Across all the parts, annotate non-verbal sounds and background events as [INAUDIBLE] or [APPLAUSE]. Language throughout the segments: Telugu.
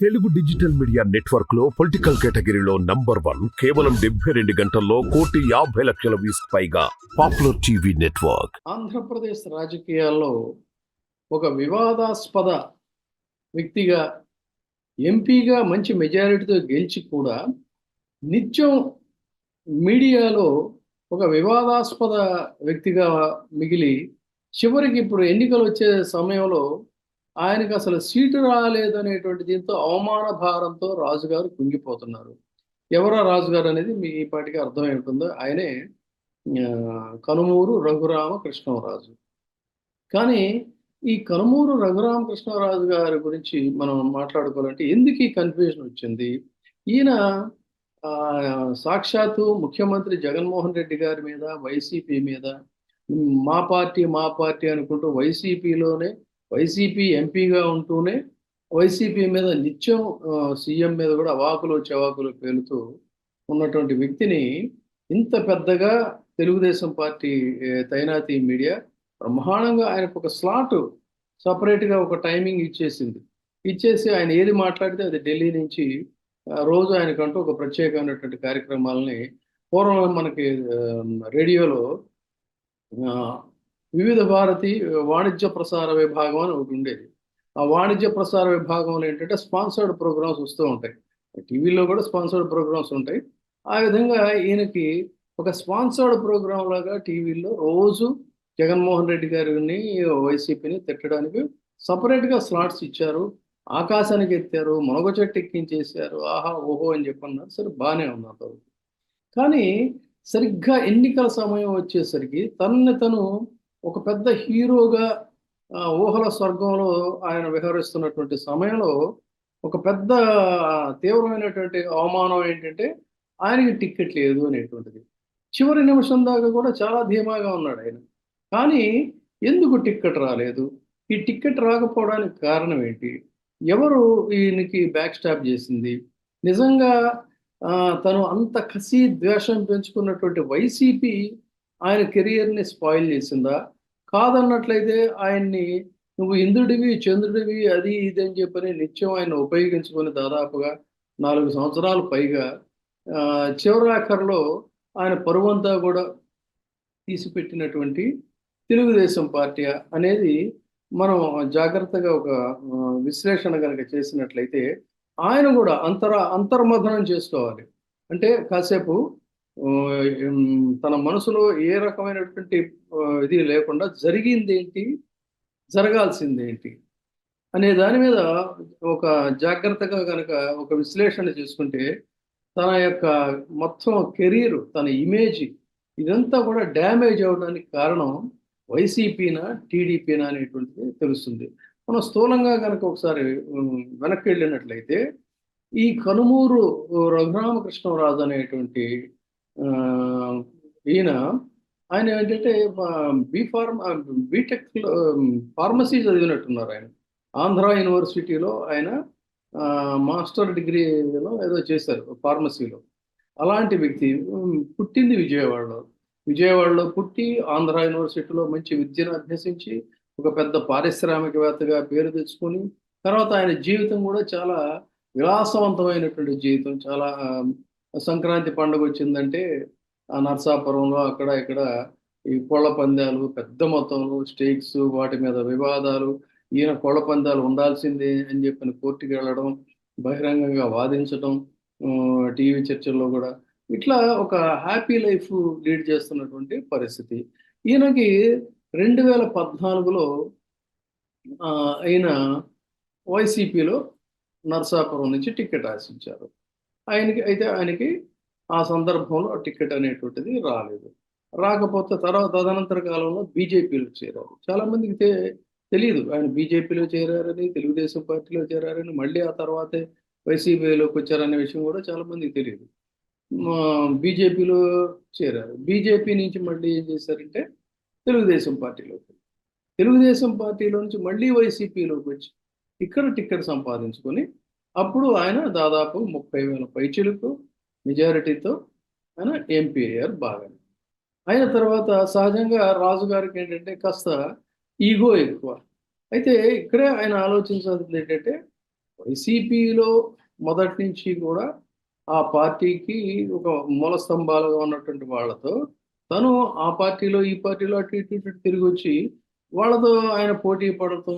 తెలుగు డిజిటల్ మీడియా నెట్వర్క్లో పొలిటికల్ కేటగిరీలో నంబర్ వన్ కేవలం డెబ్బై రెండు గంటల్లో కోటి యాభై లక్షల వీస్ పైగా పాపులర్ టీవీ నెట్వర్క్. ఆంధ్రప్రదేశ్ రాజకీయాల్లో ఒక వివాదాస్పద వ్యక్తిగా ఎంపీగా మంచి మెజారిటీతో గెలిచి కూడా నిత్యం మీడియాలో ఒక వివాదాస్పద వ్యక్తిగా మిగిలి చివరికి ఇప్పుడు ఎన్నికలు వచ్చే సమయంలో ఆయనకు అసలు సీటు రాలేదనేటువంటి దీంతో అవమాన భారంతో రాజుగారు కుంగిపోతున్నారు. ఎవరా రాజుగారు అనేది మీ పాటికి అర్థమై ఉంటుందో ఆయనే కనుమూరు రఘురామ కృష్ణరాజు కానీ ఈ కనుమూరు రఘురామ కృష్ణరాజు గారి గురించి మనం మాట్లాడుకోవాలంటే ఎందుకు ఈ కన్ఫ్యూజన్ వచ్చింది? ఈయన ఆ, సాక్షాత్తు ముఖ్యమంత్రి జగన్మోహన్ రెడ్డి గారి మీద వైసీపీ మీద మా పార్టీ మా పార్టీ అనుకుంటూ వైసీపీలోనే వైసీపీ ఎంపీగా ఉంటూనే వైసీపీ మీద నిత్యం సీఎం మీద కూడా అవాకులు చవాకులు పేలుతూ ఉన్నటువంటి వ్యక్తిని ఇంత పెద్దగా తెలుగుదేశం పార్టీ ఏ, తైనాతి మీడియా బ్రహ్మాండంగా ఆయనకు ఒక స్లాట్ సపరేట్గా ఒక టైమింగ్ ఇచ్చేసింది. ఇచ్చేసి ఆయన ఏది మాట్లాడితే అది ఢిల్లీ నుంచి రోజు ఆయనకంటూ ఒక ప్రత్యేకమైనటువంటి కార్యక్రమాలని పూర్వం మనకి రేడియోలో వివిధ భారతి వాణిజ్య ప్రసార విభాగం అని ఒకటి ఉండేది. ఆ వాణిజ్య ప్రసార విభాగంలో ఏంటంటే స్పాన్సర్డ్ ప్రోగ్రామ్స్ వస్తూ ఉంటాయి. టీవీలో కూడా స్పాన్సర్డ్ ప్రోగ్రామ్స్ ఉంటాయి. ఆ విధంగా ఈయనకి ఒక స్పాన్సర్డ్ ప్రోగ్రామ్ లాగా టీవీలో రోజు జగన్మోహన్ రెడ్డి గారిని వైసీపీని తిట్టడానికి సపరేట్గా స్లాట్స్ ఇచ్చారు. ఆకాశానికి ఎత్తారు మునగ చెట్టు ఎక్కించేశారు. ఆహా ఓహో అని చెప్పన్నారు. సరే బాగానే ఉన్నారు కానీ సరిగ్గా ఎన్నికల సమయం వచ్చేసరికి తనని తను ఒక పెద్ద హీరోగా ఊహల స్వర్గంలో ఆయన విహరిస్తున్నటువంటి సమయంలో ఒక పెద్ద తీవ్రమైనటువంటి అవమానం ఏంటంటే ఆయనకి టిక్కెట్ లేదు అనేటువంటిది. చివరి నిమిషం దాకా కూడా చాలా ధీమాగా ఉన్నాడు ఆయన. కానీ ఎందుకు టిక్కెట్ రాలేదు? ఈ టిక్కెట్ రాకపోవడానికి కారణం ఏంటి? ఎవరు ఈయనకి బ్యాక్ స్టాప్ చేసింది? నిజంగా ఆ, తను అంత కసి ద్వేషం పెంచుకున్నటువంటి వైసీపీ ఆయన కెరియర్ని స్పాయిల్ చేసిందా? కాదన్నట్లయితే ఆయన్ని నువ్వు ఇంద్రుడివి చంద్రుడివి అది ఇది అని చెప్పని నిత్యం ఆయన ఉపయోగించుకొని దాదాపుగా నాలుగు సంవత్సరాలు పైగా ఆ, ఆయన పరువంతా కూడా తీసిపెట్టినటువంటి తెలుగుదేశం పార్టీ అనేది మనం జాగ్రత్తగా ఒక విశ్లేషణ కనుక చేసినట్లయితే ఆయన కూడా అంతర అంతర్మథనం చేసుకోవాలి. అంటే కాసేపు తన మనసులో ఏ రకమైనటువంటి ఇది లేకుండా జరిగింది ఏంటి జరగాల్సింది ఏంటి అనే దాని మీద ఒక జాగ్రత్తగా కనుక ఒక విశ్లేషణ చేసుకుంటే తన యొక్క మొత్తం కెరీర్ తన ఇమేజ్ ఇదంతా కూడా డ్యామేజ్ అవడానికి కారణం వైసీపీనా టీడీపీనా అనేటువంటిది తెలుస్తుంది. మనం స్థూలంగా కనుక ఒకసారి వెనక్కి వెళ్ళినట్లయితే ఈ కనుమూరు రఘురామకృష్ణరాజు అనేటువంటి ఈయన ఆయన ఏంటంటే B pharm B Tech pharmacy చదివినట్టున్నారు ఆయన. ఆంధ్ర యూనివర్సిటీలో ఆయన ఆ, మాస్టర్ డిగ్రీలో ఏదో చేశారు ఫార్మసీలో. అలాంటి వ్యక్తి పుట్టింది విజయవాడలో. విజయవాడలో పుట్టి ఆంధ్ర యూనివర్సిటీలో మంచి విద్యను అభ్యసించి ఒక పెద్ద పారిశ్రామికవేత్తగా పేరు తెచ్చుకొని తర్వాత ఆయన జీవితం కూడా చాలా విలాసవంతమైనటువంటి జీవితం చాలా సంక్రాంతి పండుగ వచ్చిందంటే ఆ నర్సాపురంలో అక్కడ ఇక్కడ ఈ కోళ్ళ పందాలు పెద్ద మొత్తంలో స్టేక్స్ వాటి మీద వివాదాలు. ఈయన కోళ్ళ పందాలు ఉండాల్సిందే అని చెప్పిన కోర్టుకి వెళ్ళడం బహిరంగంగా వాదించడం టీవీ చర్చల్లో కూడా. ఇట్లా ఒక హ్యాపీ లైఫ్ లీడ్ చేస్తున్నటువంటి పరిస్థితి. ఈయనకి రెండు వేల పద్నాలుగులో ఆ, ఆయన వైసీపీలో నర్సాపురం నుంచి టికెట్ ఆశించారు. ఆయనకి అయితే ఆయనకి ఆ సందర్భంలో టికెట్ అనేటువంటిది రాలేదు. రాకపోతే తర్వాత తదనంతర కాలంలో బీజేపీలో చేరారు. చాలా మందికి తెలియదు ఆయన బీజేపీలో చేరారని తెలుగుదేశం పార్టీలో చేరారని మళ్ళీ ఆ తర్వాతే వైసీపీలోకి వచ్చారనే విషయం కూడా చాలా మందికి తెలియదు బీజేపీలో చేరారు. బీజేపీ నుంచి మళ్ళీ ఏం చేశారంటే తెలుగుదేశం పార్టీలోకి. తెలుగుదేశం పార్టీలో నుంచి మళ్ళీ వైసీపీలోకి వచ్చి ఇక్కడ టికెట్ సంపాదించుకొని అప్పుడు ఆయన దాదాపు ముప్పై వేల పైచిలకు మెజారిటీతో ఆయన ఎంపీ అయ్యారు బాగా. అయిన తర్వాత సహజంగా రాజుగారికి ఏంటంటే కాస్త ఈగో ఎక్కువ. అయితే ఇక్కడే ఆయన ఆలోచించాల్సింది ఏంటంటే వైసీపీలో మొదటి నుంచి కూడా ఆ పార్టీకి ఒక మూల స్తంభాలుగా ఉన్నటువంటి వాళ్ళతో తను ఆ పార్టీలో ఈ పార్టీలో అటు ఇటు ఇటు తిరిగి వచ్చి వాళ్ళతో ఆయన పోటీ పడటం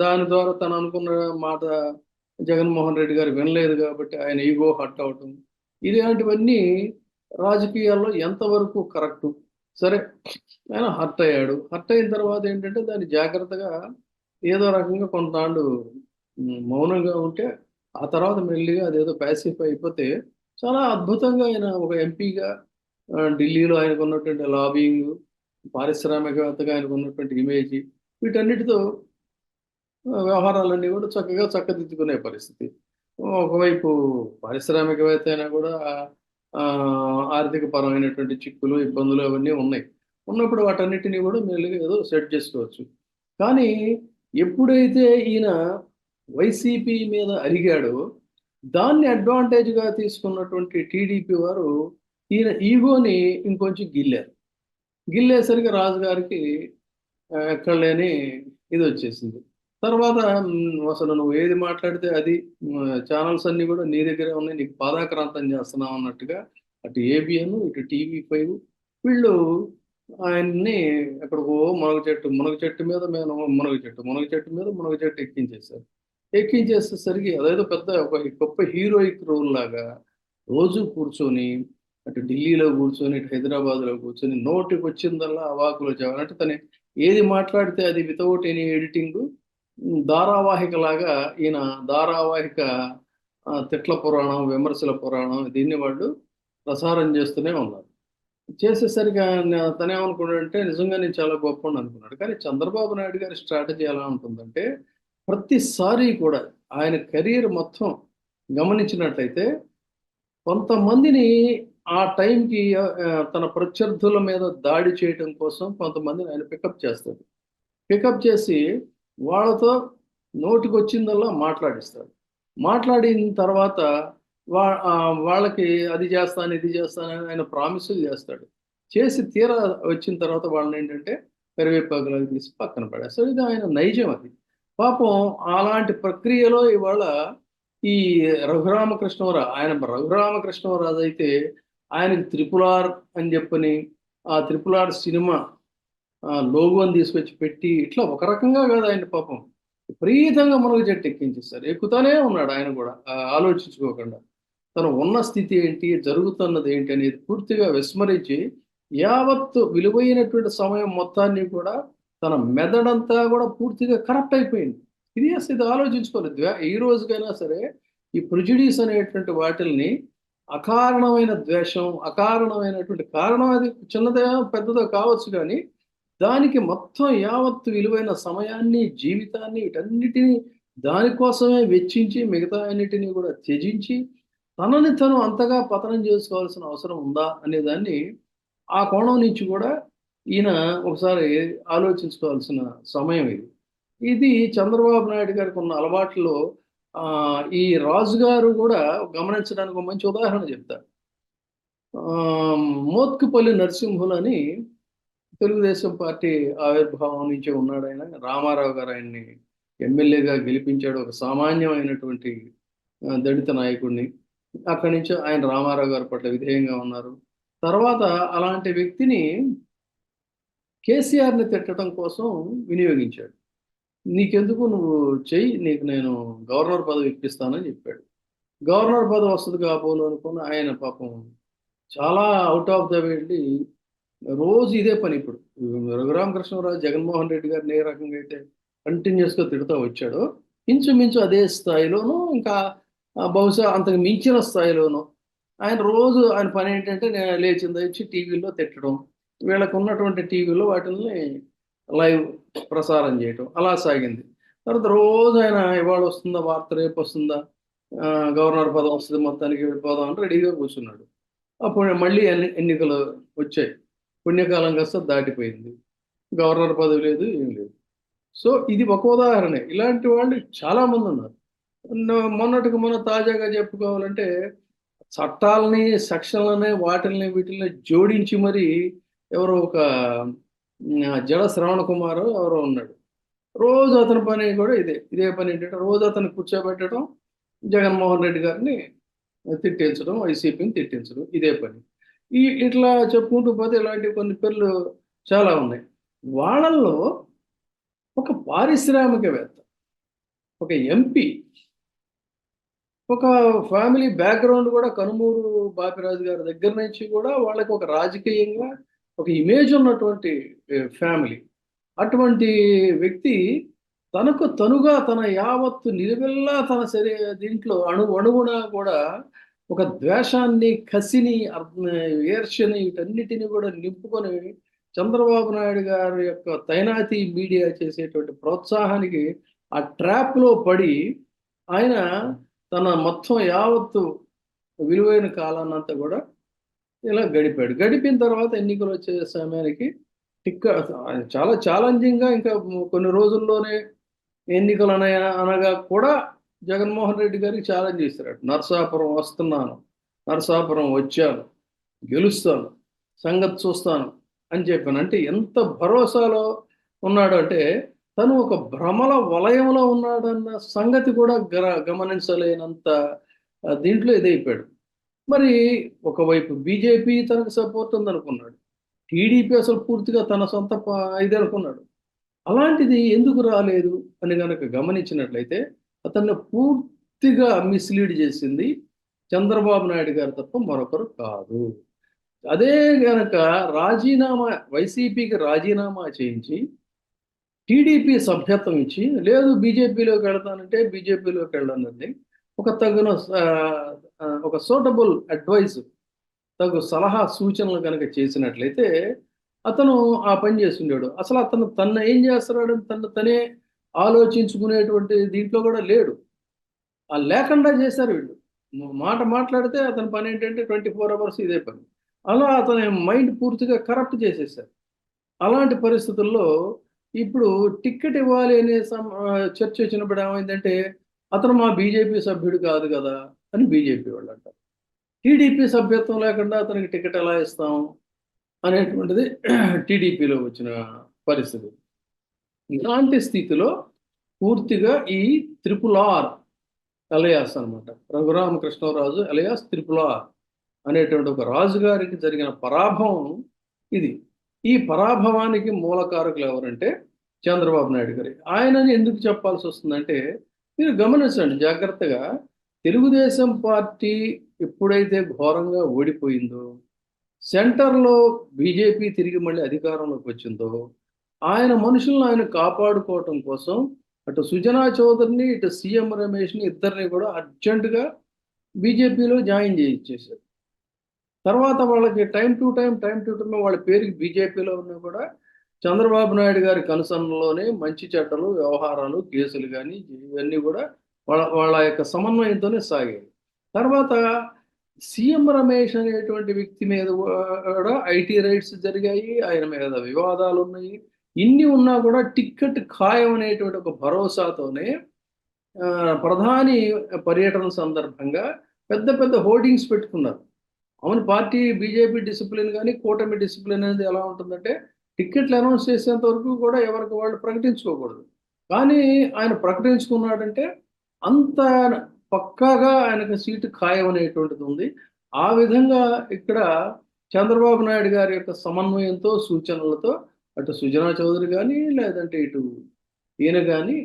దాని ద్వారా తను అనుకున్న మాట జగన్మోహన్ రెడ్డి గారు వినలేదు కాబట్టి ఆయన ఈగో హట్ అవటం. ఇలాంటివన్నీ రాజకీయాల్లో ఎంతవరకు కరెక్టు? సరే ఆయన హర్ట్ అయ్యాడు. హర్ట్ అయిన తర్వాత ఏంటంటే దాన్ని జాగ్రత్తగా ఏదో రకంగా కొంతాండు మౌనంగా ఉంటే ఆ తర్వాత మెల్లిగా అదేదో ప్యాసిఫై అయిపోతే చాలా అద్భుతంగా ఆయన ఒక ఎంపీగా ఢిల్లీలో ఆయనకు ఉన్నటువంటి లాబింగ్ పారిశ్రామికవేత్తగా ఆయనకు ఉన్నటువంటి ఇమేజ్ వీటన్నిటితో వ్యవహారాలన్నీ కూడా చక్కగా చక్కదిద్దుకునే పరిస్థితి. ఒకవైపు పారిశ్రామికవేత్త అయినా కూడా ఆర్థిక పరమైనటువంటి చిక్కులు ఇబ్బందులు అవన్నీ ఉన్నాయి. ఉన్నప్పుడు వాటన్నిటిని కూడా మెల్లిగా ఏదో సెట్ చేసుకోవచ్చు. కానీ ఎప్పుడైతే ఈయన వైసీపీ మీద అరిగాడో దాన్ని అడ్వాంటేజ్గా తీసుకున్నటువంటి టీడీపీ వారు ఈయన ఈగోని ఇంకొంచెం గిల్లారు. గిల్లేసరికి రాజుగారికి ఎక్కడలేని ఇది వచ్చేసింది. తర్వాత అసలు నువ్వు ఏది మాట్లాడితే అది ఛానల్స్ అన్ని కూడా నీ దగ్గరే ఉన్నాయి నీకు పాదాక్రాంతం చేస్తున్నావు అన్నట్టుగా అటు ఏబిఎన్ ఇటు టీవీ ఫైవ్ వీళ్ళు ఆయన్ని ఎక్కడికో మునగ చెట్టు మునగ చెట్టు మీద మేము మునగ చెట్టు మునగ చెట్టు మీద మునగ చెట్టు ఎక్కించేశారు. ఎక్కించేసేసరికి అదేదో పెద్ద ఒక గొప్ప హీరోయిక్ రోల్ లాగా రోజు కూర్చొని అటు ఢిల్లీలో కూర్చొని ఇటు హైదరాబాద్లో కూర్చొని నోటికి వచ్చిందల్లా అవాకులు చెప్పాలి అంటే ఏది మాట్లాడితే అది వితౌట్ ఎనీ ఎడిటింగ్ ధారావాహిక లాగా ఈయన ధారావాహిక తిట్ల పురాణం విమర్శల పురాణం దీన్ని వాళ్ళు ప్రసారం చేస్తూనే ఉన్నారు. చేసేసరికి ఆయన తనేమనుకున్నాడంటే నిజంగా నేను చాలా గొప్ప అనుకున్నాడు. కానీ చంద్రబాబు నాయుడు గారి స్ట్రాటజీ ఎలా ఉంటుందంటే ప్రతిసారి కూడా ఆయన కెరీర్ మొత్తం గమనించినట్లయితే కొంతమందిని ఆ టైంకి తన ప్రత్యర్థుల మీద దాడి చేయడం కోసం కొంతమందిని ఆయన పికప్ చేస్తాడు. పికప్ చేసి వాళ్ళతో నోటికి వచ్చిందల్లా మాట్లాడిస్తాడు. మాట్లాడిన తర్వాత వా వాళ్ళకి అది చేస్తాను ఇది చేస్తానని ఆయన ప్రామిసులు చేస్తాడు. చేసి తీరా వచ్చిన తర్వాత వాళ్ళని ఏంటంటే కరివేపాకులకు తీసి పక్కన పడేస్తాడు. ఇది ఆయన నైజం అది. పాపం అలాంటి ప్రక్రియలో ఇవాళ ఈ రఘురామకృష్ణవరా ఆయన రఘురామకృష్ణవరాజు అయితే ఆయనకి త్రిపులార్ అని చెప్పని ఆ త్రిపులార్ సినిమా ఆ లోగోని తీసుకొచ్చి పెట్టి ఇట్లా ఒక రకంగా కాదు ఆయన పాపం. విపరీతంగా మనకు జట్టు ఎక్కించేస్తారు ఎక్కుతానే ఉన్నాడు ఆయన కూడా ఆలోచించుకోకుండా. తను ఉన్న స్థితి ఏంటి జరుగుతున్నది ఏంటి అనేది పూర్తిగా విస్మరించి యావత్తు విలువైనటువంటి సమయం మొత్తాన్ని కూడా తన మెదడంతా కూడా పూర్తిగా కరప్ట్ అయిపోయింది. ఇది అసలు ఇది ఆలోచించుకోలేదు. ఈ రోజుకైనా సరే ఈ ప్రిజుడీస్ అనేటువంటి వాటిల్ని అకారణమైన ద్వేషం అకారణమైనటువంటి కారణం అది చిన్నదే పెద్దదో కావచ్చు కానీ దానికి మొత్తం యావత్తు విలువైన సమయాన్ని జీవితాన్ని వీటన్నిటినీ దానికోసమే వెచ్చించి మిగతా అన్నిటినీ కూడా త్యజించి తనని తను అంతగా పతనం చేసుకోవాల్సిన అవసరం ఉందా అనే దాన్ని ఆ కోణం నుంచి కూడా ఈయన ఒకసారి ఆలోచించుకోవాల్సిన సమయం ఇది. ఇది చంద్రబాబు నాయుడు గారికి ఉన్న అలవాట్లో ఈ రాజుగారు కూడా గమనించడానికి ఒక మంచి ఉదాహరణ చెప్తారు. ఆ, మోత్కుపల్లి నరసింహులు అని తెలుగుదేశం పార్టీ ఆవిర్భావం నుంచి ఉన్నాడు ఆయన. రామారావు గారు ఆయన్ని ఎమ్మెల్యేగా గెలిపించాడు. ఒక సామాన్యమైనటువంటి దళిత నాయకుడిని. అక్కడి నుంచి ఆయన రామారావు గారి పట్ల విధేయంగా ఉన్నారు. తర్వాత అలాంటి వ్యక్తిని కేసీఆర్ని తిట్టడం కోసం వినియోగించాడు. నీకెందుకు నువ్వు చెయ్యి నీకు నేను గవర్నర్ పదవి ఇప్పిస్తానని చెప్పాడు. గవర్నర్ పదవి వస్తుంది కాబోలు అనుకుని ఆయన పాపం చాలా అవుట్ ఆఫ్ ద వెళ్ళి రోజు ఇదే పని ఇప్పుడు. రఘురామకృష్ణరాజు జగన్మోహన్ రెడ్డి గారిని ఏ రకంగా అయితే కంటిన్యూస్గా తిడుతూ వచ్చాడో ఇంచుమించు అదే స్థాయిలోనూ ఇంకా బహుశా అంతకు మించిన స్థాయిలోనూ ఆయన రోజు ఆయన పని ఏంటంటే నేను లేచింది వచ్చి టీవీలో తిట్టడం వీళ్ళకు ఉన్నటువంటి టీవీలో వాటిని లైవ్ ప్రసారం చేయటం. అలా సాగింది. తర్వాత రోజు ఆయన ఇవాళ వస్తుందా వార్త రేపు వస్తుందా గవర్నర్ పదం వస్తుంది మొత్తానికి వెళ్ళిపోదాం అని రెడీగా కూర్చున్నాడు. అప్పుడు మళ్ళీ ఎన్ని ఎన్నికలు వచ్చాయి. పుణ్యకాలం కాస్త దాటిపోయింది. గవర్నర్ పదవి లేదు ఏం లేదు. సో ఇది ఒక ఉదాహరణ. ఇలాంటి వాళ్ళు చాలా మంది ఉన్నారు. మొన్నటికి మొన్న తాజాగా చెప్పుకోవాలంటే చట్టాలని సెక్షన్లని వాటిల్ని వీటిల్ని జోడించి మరి ఎవరో ఒక జడ శ్రవణ కుమార్ ఎవరో ఉన్నాడు. రోజు అతని పని కూడా ఇదే. ఇదే పని ఏంటంటే రోజు అతను కూర్చోబెట్టడం జగన్మోహన్ రెడ్డి గారిని తిట్టించడం వైసీపీని తిట్టించడం ఇదే పని. ఈ ఇట్లా చెప్పుకుంటూ పోతే ఇలాంటి కొన్ని పేర్లు చాలా ఉన్నాయి. వాళ్ళల్లో ఒక పారిశ్రామికవేత్త ఒక ఎంపీ ఒక ఫ్యామిలీ బ్యాక్గ్రౌండ్ కూడా కనుమూరు బాపిరాజు గారి దగ్గర నుంచి కూడా వాళ్ళకి ఒక రాజకీయంగా ఒక ఇమేజ్ ఉన్నటువంటి ఫ్యామిలీ అటువంటి వ్యక్తి తనకు తనుగా తన యావత్తు నిలువెల్లా తన శరీ దీంట్లో అణు అణువున కూడా ఒక ద్వేషాన్ని కసిని అర్- ఈర్ష్యని వీటన్నిటిని కూడా నింపుకొని చంద్రబాబు నాయుడు గారి యొక్క తైనాతి మీడియా చేసేటువంటి ప్రోత్సాహానికి ఆ ట్రాప్లో పడి ఆయన తన మొత్తం యావత్తు విలువైన కాలాన్నంతా కూడా ఇలా గడిపాడు. గడిపిన తర్వాత ఎన్నికలు వచ్చే సమయానికి టిక్క చాలా ఛాలెంజింగ్గా ఇంకా కొన్ని రోజుల్లోనే ఎన్నికలు అన అనగా కూడా జగన్మోహన్ రెడ్డి గారికి ఛాలెంజ్ చేశాడు నరసాపురం వస్తున్నాను నరసాపురం వచ్చాను గెలుస్తాను సంగతి చూస్తాను అని చెప్పాను. అంటే ఎంత భరోసాలో ఉన్నాడు అంటే తను ఒక భ్రమల వలయంలో ఉన్నాడన్న సంగతి కూడా గమనించలేనంత దీంట్లో ఇదైపోయాడు. మరి ఒకవైపు బీజేపీ తనకు సపోర్ట్ ఉందనుకున్నాడు. టీడీపీ అసలు పూర్తిగా తన సొంత ప- ఇది అనుకున్నాడు. అలాంటిది ఎందుకు రాలేదు అని కనుక గమనించినట్లయితే అతన్ని పూర్తిగా మిస్లీడ్ చేసింది చంద్రబాబు నాయుడు గారు తప్ప మరొకరు కాదు. అదే గనక రాజీనామా వైసీపీకి రాజీనామా చేయించి టీడీపీ సభ్యత్వం ఇచ్చి లేదు బీజేపీలోకి వెళ్తానంటే బీజేపీలోకి వెళ్ళనండి ఒక తగిన ఒక సూటబుల్ అడ్వైస్ తగు సలహా సూచనలు కనుక చేసినట్లయితే అతను ఆ పని చేస్తుండేవాడు. అసలు అతను తన ఏం చేస్తున్నాడు? తను తనే ఆలోచించుకునేటువంటి దీంట్లో కూడా లేడు. ఆ లేకుండా చేశారు వీళ్ళు. మాట మాట్లాడితే అతని పని ఏంటంటే ట్వంటీ ఫోర్ అవర్స్ ఇదే పని. అలా అతని మైండ్ పూర్తిగా కరప్ట్ చేసేసారు అలాంటి పరిస్థితుల్లో ఇప్పుడు టిక్కెట్ ఇవ్వాలి అనే సమ చర్చ వచ్చినప్పుడు ఏమైందంటే అతను మా బీజేపీ సభ్యుడు కాదు కదా అని బీజేపీ వాళ్ళు అంటారు. టీడీపీ సభ్యత్వం లేకుండా అతనికి టికెట్ ఎలా ఇస్తాం అనేటువంటిది [CLEARS THROAT] టీడీపీలో వచ్చిన పరిస్థితి. ఇలాంటి స్థితిలో పూర్తిగా ఈ త్రిపుల్ ఆర్ అలయాస్ అనమాట రఘురామకృష్ణరాజు అలయాస్ త్రిపుల్ ఆర్ అనేటువంటి ఒక రాజుగారికి జరిగిన పరాభవం ఇది. ఈ పరాభవానికి మూలకారకులు ఎవరంటే చంద్రబాబు నాయుడు గారి. ఆయనని ఎందుకు చెప్పాల్సి వస్తుందంటే మీరు గమనించండి జాగ్రత్తగా తెలుగుదేశం పార్టీ ఎప్పుడైతే ఘోరంగా ఓడిపోయిందో సెంటర్లో బీజేపీ తిరిగి మళ్ళీ అధికారంలోకి వచ్చిందో ఆయన మనుషులను ఆయన కాపాడుకోవటం కోసం అటు సుజనా చౌదరిని ఇటు సీఎం రమేష్ని ఇద్దరిని కూడా అర్జెంటుగా బీజేపీలో జాయిన్ చేయించేశారు. తర్వాత వాళ్ళకి time to time time to time వాళ్ళ పేరుకి బీజేపీలో ఉన్నా కూడా చంద్రబాబు నాయుడు గారి కనుసన్నలోనే మంచి చెడ్డలు వ్యవహారాలు కేసులు కానీ ఇవన్నీ కూడా వాళ్ళ వాళ్ళ యొక్క సమన్వయంతోనే సాగింది. తర్వాత సీఎం రమేష్ అనేటువంటి వ్యక్తి మీద కూడా ఐటీ రైట్స్ జరిగాయి ఆయన మీద వివాదాలు ఉన్నాయి. ఇన్ని ఉన్నా కూడా టిక్కెట్ ఖాయం అనేటువంటి ఒక భరోసాతోనే ఆ, ప్రధాని పర్యటన సందర్భంగా పెద్ద పెద్ద హోర్డింగ్స్ పెట్టుకున్నారు. అవును పార్టీ బీజేపీ డిసిప్లిన్ కానీ కూటమి డిసిప్లిన్ అనేది ఎలా ఉంటుందంటే టిక్కెట్లు అనౌన్స్ చేసేంత వరకు కూడా ఎవరికి వాళ్ళు ప్రకటించుకోకూడదు. కానీ ఆయన ప్రకటించుకున్నాడంటే అంత పక్కాగా ఆయనకు సీటు ఖాయం అనేటువంటిది ఉంది. ఆ విధంగా ఇక్కడ చంద్రబాబు నాయుడు గారి యొక్క సమన్వయంతో సూచనలతో అటు సుజనా చౌదరి కానీ లేదంటే ఇటు ఈయన కానీ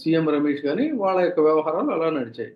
సీఎం రమేష్ కానీ వాళ్ళ యొక్క వ్యవహారాలు అలా నడిచాయి.